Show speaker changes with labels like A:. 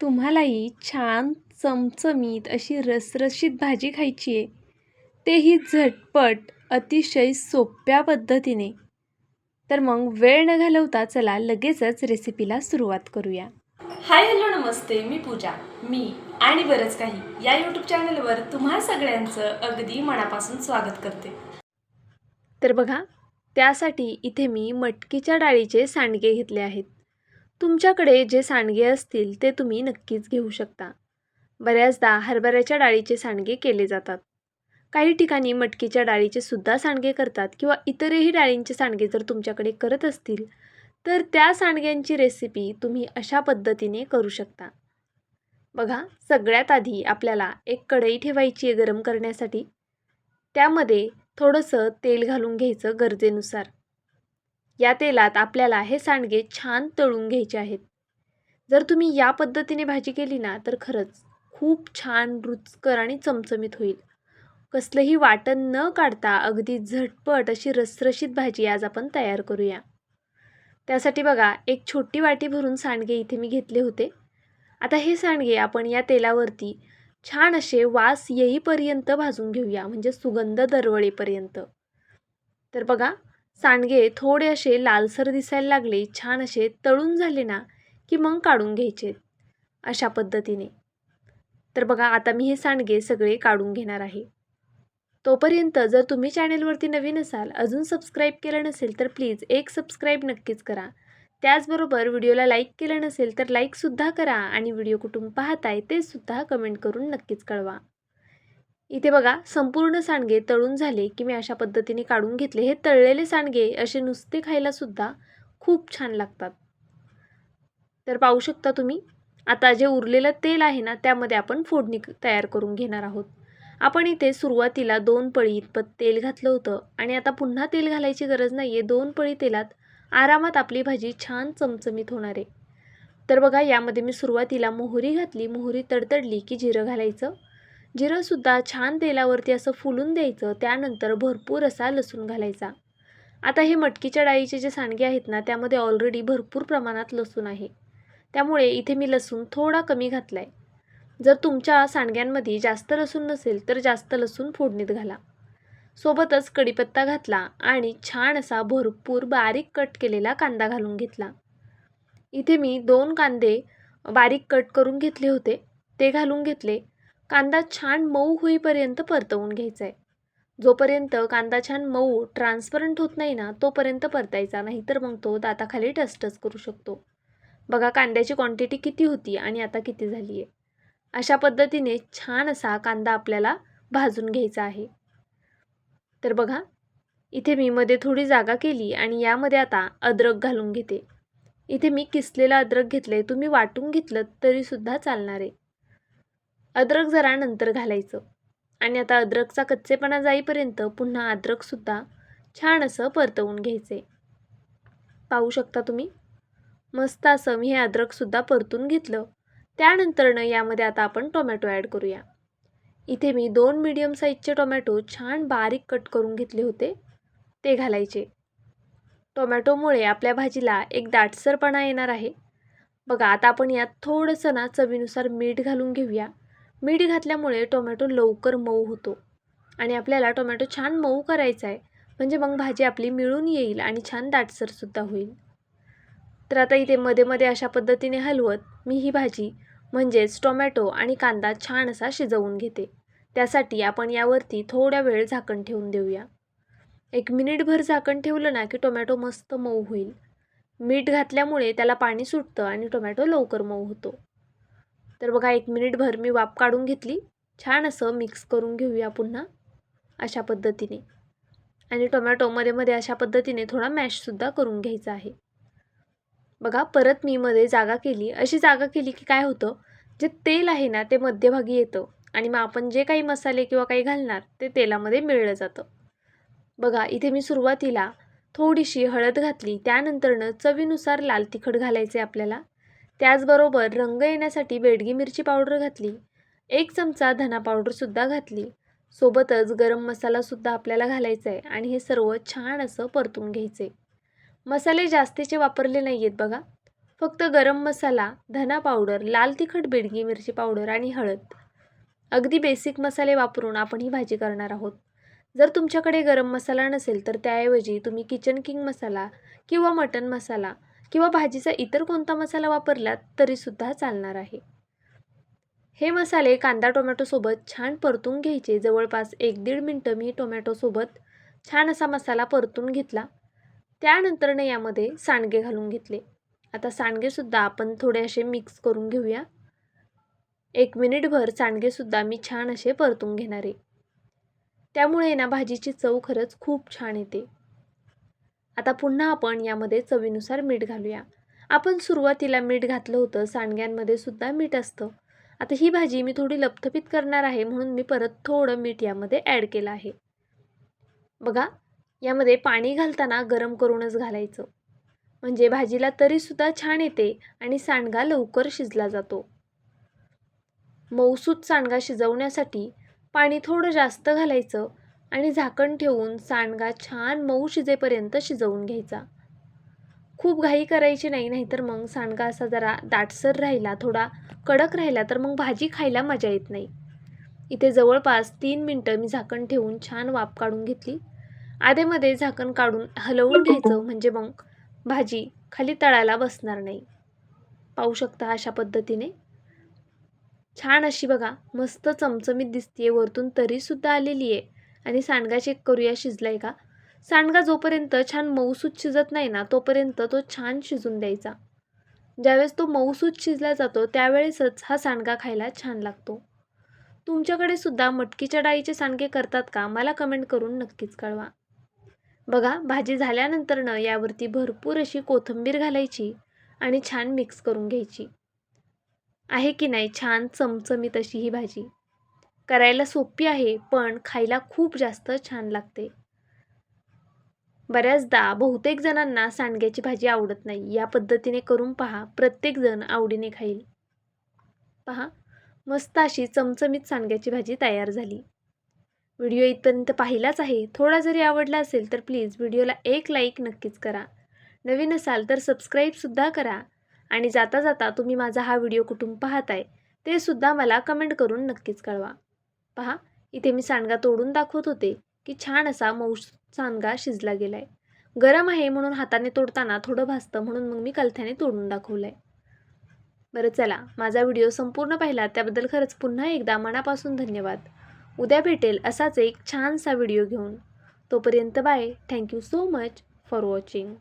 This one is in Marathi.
A: तुम्हालाही छान चमचमीत अशी रसरशीत भाजी खायची आहे. तेही झटपट अतिशय सोप्या पद्धतीने. तर मग वेळ न घालवता चला लगेचच रेसिपीला सुरुवात करूया.
B: हाय हॅलो नमस्ते. मी पूजा. मी आणि बरंच काही या यूट्यूब चॅनलवर तुम्हा सगळ्यांचं अगदी मनापासून स्वागत करते.
A: तर बघा त्यासाठी इथे मी मटकीच्या डाळीचे सांडगे घेतले आहेत. तुमच्याकडे जे सांडगे असतील ते तुम्ही नक्कीच घेऊ शकता. बऱ्याचदा हरभऱ्याच्या डाळीचे सांडगे केले जातात. काही ठिकाणी मटकीच्या डाळीचे सुद्धा सांडगे करतात किंवा इतरही डाळींचे सांडगे जर तुमच्याकडे करत असतील तर त्या सांडग्यांची रेसिपी तुम्ही अशा पद्धतीने करू शकता. बघा सगळ्यात आधी आपल्याला एक कढई ठेवायची आहे गरम करण्यासाठी. त्यामध्ये थोडंसं तेल घालून घ्यायचं गरजेनुसार. या तेलात आपल्याला हे सांडगे छान तळून घ्यायचे आहेत. जर तुम्ही या पद्धतीने भाजी केली ना तर खरंच खूप छान रुचकर आणि चमचमीत होईल. कसलंही वाटण न काढता अगदी झटपट अशी रसरशीत भाजी आज आपण तयार करूया. त्यासाठी बघा एक छोटी वाटी भरून सांडगे इथे मी घेतले होते. आता हे सांडगे आपण या तेलावरती छान असे वास येईपर्यंत भाजून घेऊया म्हणजे सुगंध दरवळेपर्यंत. तर बघा सांडगे थोडे असे लालसर दिसायला लागले छान असे तळून झाले ना की मग काढून घ्यायचे. अशा पद्धतीने. तर बघा आता मी हे सांडगे सगळे काढून घेणार आहे. तोपर्यंत जर तुम्ही चॅनेलवरती नवीन असाल अजून सबस्क्राईब केलं नसेल तर प्लीज एक सबस्क्राईब नक्कीच करा. त्याचबरोबर व्हिडिओला लाईक केलं नसेल तर लाईकसुद्धा करा आणि व्हिडिओ कुठून पाहताय ते सुद्धा कमेंट करून नक्कीच कळवा. इथे बघा संपूर्ण सांडगे तळून झाले की मी अशा पद्धतीने काढून घेतले. हे तळलेले सांडगे असे नुसते खायलासुद्धा खूप छान लागतात. तर पाहू शकता तुम्ही आता जे उरलेलं तेल आहे ना त्यामध्ये आपण फोडणी तयार करून घेणार आहोत. आपण इथे सुरुवातीला दोन पळी इतपत तेल घातलं होतं आणि आता पुन्हा तेल घालायची गरज नाही आहे दोन पळी तेलात आरामात आपली भाजी छान चमचमीत होणार आहे. तर बघा यामध्ये मी सुरुवातीला मोहरी घातली. मोहरी तडतडली की जिरं घालायचं. जिरंसुद्धा छान तेलावरती असं फुलून द्यायचं त्यानंतर भरपूर असा लसूण घालायचा. आता हे मटकीच्या डाळीचे जे सांडगे आहेत ना त्यामध्ये ऑलरेडी भरपूर प्रमाणात लसूण आहे. त्यामुळे इथे मी लसूण थोडा कमी घातला आहे जर तुमच्या सांडग्यांमध्ये जास्त लसूण नसेल तर जास्त लसूण फोडणीत घाला. सोबतच कढीपत्ता घातला आणि छान असा भरपूर बारीक कट केलेला कांदा घालून घेतला. इथे मी दोन कांदे बारीक कट करून घेतले होते. ते घालून घेतले. कांदा छान मऊ होईपर्यंत परतवून घ्यायचा आहे जोपर्यंत कांदा छान मऊ ट्रान्सपरंट होत नाही ना तोपर्यंत परतायचा नाही तर मग तो दाताखाली टचटच करू शकतो. बघा कांद्याची क्वांटिटी किती होती आणि आता किती झाली आहे अशा पद्धतीने छान असा कांदा आपल्याला भाजून घ्यायचा आहे. तर बघा इथे मी मध्ये थोडी जागा केली आणि यामध्ये आता अद्रक घालून घेते. इथे मी किसलेला अद्रक घेतलं आहे तुम्ही वाटून घेतलं तरीसुद्धा चालणार आहे. अद्रक जरा नंतर घालायचं. आणि आता अद्रकचा कच्चेपणा जाईपर्यंत पुन्हा अद्रकसुद्धा छान असं परतवून घ्यायचे. पाहू शकता तुम्ही? मस्त असं मी हे अद्रकसुद्धा परतून घेतलं. त्यानंतरनं यामध्ये आता आपण टोमॅटो ॲड करूया. इथे मी दोन मीडियम साईजचे टोमॅटो छान बारीक कट करून घेतले होते. ते घालायचे. टोमॅटोमुळे आपल्या भाजीला एक दाटसरपणा येणार आहे. बघा आता आपण यात थोडंसं ना चवीनुसार मीठ घालून घेऊया. मीठ घातल्यामुळे टोमॅटो लवकर मऊ होतो. आणि आपल्याला टोमॅटो छान मऊ करायचा आहे. म्हणजे मग भाजी आपली मिळून येईल आणि छान दाटसरसुद्धा होईल. तर आता इथे मध्ये मध्ये अशा पद्धतीने हलवत मी ही भाजी म्हणजेच टोमॅटो आणि कांदा छान असा शिजवून घेते. त्यासाठी आपण यावरती थोड्या वेळ झाकण ठेवून देऊया. एक मिनिटभर झाकण ठेवलं ना की टोमॅटो मस्त मऊ होईल. मीठ घातल्यामुळे त्याला पाणी सुटतं आणि टोमॅटो लवकर मऊ होतो. तर बघा एक मिनिटभर मी वाफ काढून घेतली. छान असं मिक्स करून घेऊया पुन्हा अशा पद्धतीने. आणि टोमॅटो मध्ये मध्ये अशा पद्धतीने थोडा मॅशसुद्धा करून घ्यायचा आहे. बघा परत मी मध्ये जागा केली. अशी जागा केली की काय होतं? जे तेल आहे ना ते मध्यभागी येतं. आणि मग आपण जे काही मसाले किंवा काही घालणार ते तेलामध्ये मिळलं जातं. बघा इथे मी सुरुवातीला थोडीशी हळद घातली. त्यानंतरनं चवीनुसार लाल तिखट घालायचे आपल्याला. त्याचबरोबर रंग येण्यासाठी बेडगी मिरची पावडर घातली. एक चमचा धना पावडरसुद्धा घातली. सोबतच गरम मसालासुद्धा आपल्याला घालायचा आहे आणि हे सर्व छान असं परतून घ्यायचे. मसाले जास्तीचे वापरले नाही आहेत बघा. फक्त गरम मसाला धना पावडर लाल तिखट बेडगी मिरची पावडर आणि हळद. अगदी बेसिक मसाले वापरून आपण ही भाजी करणार आहोत. जर तुमच्याकडे गरम मसाला नसेल तर त्याऐवजी तुम्ही किचन किंग मसाला किंवा मटन मसाला किंवा भाजीचा इतर कोणता मसाला वापरलात तरीसुद्धा चालणार आहे. हे मसाले कांदा टोमॅटोसोबत छान परतून घ्यायचे. जवळपास एक दीड मिनटं मी टोमॅटोसोबत छान असा मसाला परतून घेतला. त्यानंतरनं यामध्ये सांडगे घालून घेतले. आता सांडगेसुद्धा आपण थोडे असे मिक्स करून घेऊया. एक मिनिटभर सांडगेसुद्धा मी छान असे परतून घेणार. आहे त्यामुळे ना भाजीची चव खरंच खूप छान येते. आता पुन्हा आपण यामध्ये चवीनुसार मीठ घालूया. आपण सुरुवातीला मीठ घातलं होतं सांडग्यांमध्ये सुद्धा मीठ असतं. आता ही भाजी मी थोडी लपथपीत करणार आहे म्हणून मी परत थोडं मीठ यामध्ये ॲड केलं आहे. बघा यामध्ये पाणी घालताना गरम करूनच घालायचं. म्हणजे भाजीला तरीसुद्धा छान येते आणि सांडगा लवकर शिजला जातो. मऊसूत सांडगा शिजवण्यासाठी पाणी थोडं जास्त घालायचं आणि झाकण ठेवून सांडगा छान मऊ शिजेपर्यंत शिजवून घ्यायचा. खूप घाई करायची नाही नाहीतर मग सांडगा असा जरा दाटसर राहिला थोडा कडक राहिला तर मग भाजी खायला मजा येत नाही. इथे जवळपास तीन मिनटं मी झाकण ठेवून छान वाफ काढून घेतली. आधेमध्ये झाकण काढून हलवून घ्यायचं म्हणजे मग भाजी खाली तळायला बसणार नाही. पाहू शकता अशा पद्धतीने. छान अशी बघा मस्त चमचमीत दिसतीये वरतून तरीसुद्धा आलेली आहे आणि सांडगा चेक करूया शिजलाय का? सांडगा जोपर्यंत छान मऊसूत शिजत नाही ना तोपर्यंत तो छान शिजून द्यायचा. ज्यावेळेस तो मऊसूत शिजला जातो त्यावेळेसच हा सांडगा खायला छान लागतो. तुमच्याकडे सुद्धा मटकीच्या डाळीचे सांडगे करतात का? मला कमेंट करून नक्कीच कळवा. बघा भाजी झाल्यानंतरनं यावरती भरपूर अशी कोथिंबीर घालायची आणि छान मिक्स करून घ्यायची. आहे की नाही? छान चमचमीत अशी ही भाजी. करायला सोपी आहे पण खायला खूप जास्त छान लागते. बऱ्याचदा बहुतेक जणांना सांडग्याची भाजी आवडत नाही. या पद्धतीने करून पहा. प्रत्येकजण आवडीने खाईल. पहा. मस्त अशी चमचमीत सांडग्याची भाजी तयार झाली. व्हिडिओ इथपर्यंत पाहिलाच आहे. थोडा जरी आवडला असेल तर प्लीज व्हिडिओला एक लाईक नक्कीच करा. नवीन असाल तर सबस्क्राईबसुद्धा करा. आणि जाता जाता तुम्ही माझा हा व्हिडिओ कुठून पाहताय ते सुद्धा मला कमेंट करून नक्कीच कळवा. पहा इथे मी सांडगा तोडून दाखवत होते की छान असा मऊ सांडगा शिजला गेलाय. गरम आहे म्हणून हाताने तोडताना थोडं भासतं म्हणून मग मी कलथ्याने तोडून दाखवलंय. बरं चला माझा व्हिडिओ संपूर्ण पाहिला त्याबद्दल खरंच पुन्हा एकदा मनापासून धन्यवाद. उद्या भेटेल असाच एक छानसा व्हिडिओ घेऊन. तोपर्यंत bye thank you so much for watching.